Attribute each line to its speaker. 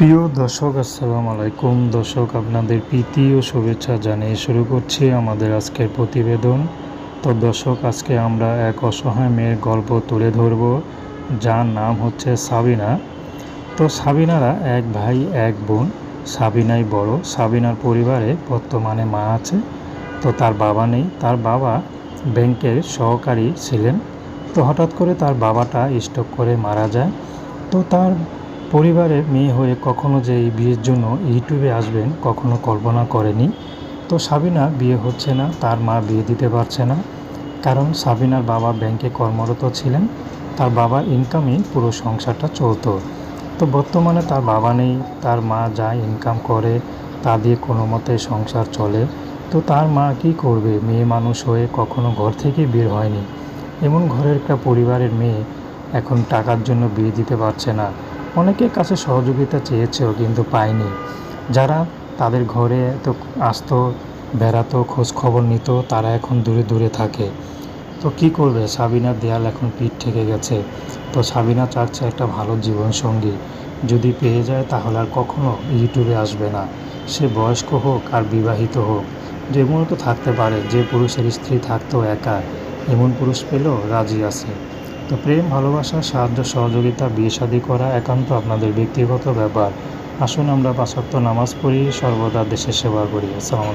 Speaker 1: প্রিয় দর্শক, আসসালামু আলাইকুম। দর্শক, আপনাদের প্রীতি ও শুভেচ্ছা জানিয়ে শুরু করছি আমাদের আজকের প্রতিবেদন। তো দর্শক, আজকে আমরা এক অসহায় মেয়ের গল্প তুলে ধরব, যার নাম হচ্ছে সাবিনা। তো সাবিনারা এক ভাই, এক বোন, সাবিনাই বড়। সাবিনার পরিবারে বর্তমানে মা আছে, তো তার বাবা নেই। তার বাবা ব্যাংকের সহকারী ছিলেন। তো হঠাৎ করে তার বাবাটা স্ট্রোক করে মারা যায়। তো তার পরিবারের মেয়ে হয়ে কখনো যে এই বিয়ের জন্য ইউটিউবে আসবেন, কখনো কল্পনা করেনি। তো সাবিনা বিয়ে হচ্ছে না, তার মা বিয়ে দিতে পারছে না। কারণ সাবিনার বাবা ব্যাংকে কর্মরত ছিলেন, তার বাবার ইনকামই পুরো সংসারটা চলতো। তো বর্তমানে তার বাবা নেই, তার মা যা ইনকাম করে, তা দিয়ে কোনো মতে সংসার চলে। তো তার মা কী করবে? মেয়ে মানুষ হয়ে কখনো ঘর থেকে বের হয়নি। এমন ঘরের একটা পরিবারের মেয়ে এখন টাকার জন্য বিয়ে দিতে পারছে না। অনেকের কাছে সহযোগিতা চেয়েছেও কিন্তু পায়নি। যারা তাদের ঘরে তো আসতো, বেড়াতো, খোঁজ খবর নিত, তারা এখন দূরে দূরে থাকে। তো কি করবে? সাবিনার দেয়াল এখন পিঠ ঠেকে গেছে। তো সাবিনা চাচ্ছে একটা ভালো জীবনসঙ্গী। যদি পেয়ে যায় তাহলে আর কখনো ইউটিউবে আসবে না। সে বয়স্ক হোক আর বিবাহিত হোক। যেমন তো থাকতে পারে, যে পুরুষের স্ত্রী থাকতো একা, এমন পুরুষ পেলেও রাজি আছে। তো প্রেম, ভালোবাসা, সাহায্য, সহযোগিতা, বিয়ে শাদী করা একান্ত আপনাদের ব্যক্তিগত ব্যাপার। আসুন আমরা পাঁচক্ত নামাজ পড়ি, সর্বদা দেশের সেবা করি। আসসালামু